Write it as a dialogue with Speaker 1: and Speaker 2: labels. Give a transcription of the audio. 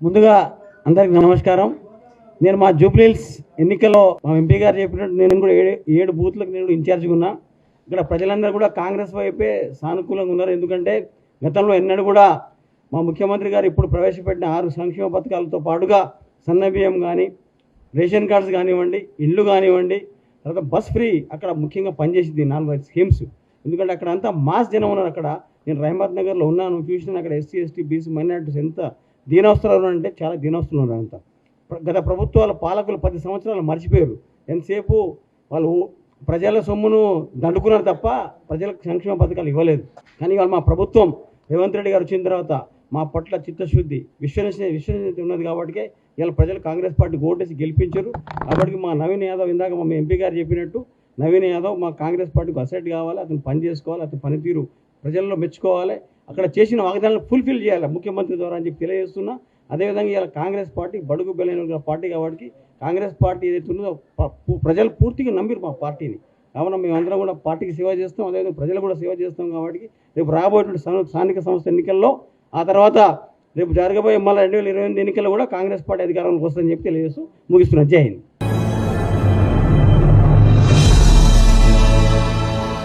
Speaker 1: ముందుగా అందరికి నమస్కారం. నేను మా జూబ్లీహిల్స్ ఎన్నికల్లో మా ఎంపీ గారు చెప్పినట్టు నేను కూడా ఏడు ఏడు బూత్లకు నేను కూడా ఇన్ఛార్జ్గా ఉన్నా. ఇక్కడ ప్రజలందరూ కూడా కాంగ్రెస్ వైపే సానుకూలంగా ఉన్నారు. ఎందుకంటే గతంలో ఎన్నడూ కూడా మా ముఖ్యమంత్రి గారు ఇప్పుడు ప్రవేశపెట్టిన ఆరు సంక్షేమ పథకాలతో పాటుగా సన్న బియ్యం కానీ రేషన్ కార్డ్స్ కానివ్వండి ఇల్లు కానివ్వండి తర్వాత బస్ ఫ్రీ అక్కడ ముఖ్యంగా పనిచేసింది నాలుగు ఐదు స్కీమ్స్. ఎందుకంటే అక్కడ అంతా మాస్ జనం ఉన్నారు అక్కడ. నేను రహమాద్ నగర్లో ఉన్నాను. చూసిన అక్కడ ఎస్సీ ఎస్టీ బీసీ మైనార్టీస్ ఎంత దీనవస్థలు అంటే చాలా దీనవస్థలు అంత గత ప్రభుత్వాల పాలకులు పది సంవత్సరాలు మర్చిపోయారు. ఎంతసేపు వాళ్ళు ప్రజల సొమ్మును దండుకున్నారు తప్ప ప్రజలకు సంక్షేమ పథకాలు ఇవ్వలేదు. కానీ వాళ్ళు మా ప్రభుత్వం రేవంత్ రెడ్డి గారు వచ్చిన తర్వాత మా పట్ల చిత్తశుద్ధి విశ్వసనీయ విశ్వసనీయత ఉన్నది కాబట్టి ఇలా ప్రజలు కాంగ్రెస్ పార్టీ ఓటేసి గెలిపించారు. కాబట్టి మా నవీన్ యాదవ్ ఇందాక మా ఎంపీ గారు చెప్పినట్టు నవీన్ యాదవ్ మా కాంగ్రెస్ పార్టీకి అసెట్ కావాలి అతను పని చేసుకోవాలి అతని పనితీరు ప్రజల్లో మెచ్చుకోవాలి. అక్కడ చేసిన వాగ్దానాలను ఫుల్ఫిల్ చేయాలి. ముఖ్యమంత్రి ద్వారా అని చెప్పి తెలియజేస్తున్నా. అదేవిధంగా ఇలా కాంగ్రెస్ పార్టీ బడుగు బెలైన పార్టీ కాబట్టి కాంగ్రెస్ పార్టీ ఏదైతే ఉన్నదో ప్రజలు పూర్తిగా నమ్మిరు మా పార్టీని. కావున మేమందరం కూడా పార్టీకి సేవ చేస్తాం. అదేవిధంగా ప్రజలు కూడా సేవ చేస్తాం కాబట్టి రేపు రాబోయేటువంటి స్థానిక సంస్థ ఎన్నికల్లో ఆ తర్వాత రేపు జరగబోయే మళ్ళీ రెండు వేల ఇరవై ఎనిమిది ఎన్నికల్లో కూడా కాంగ్రెస్ పార్టీ అధికారంలోకి వస్తుందని చెప్పి తెలియజేస్తూ ముగిస్తున్నాను. జై హింద్.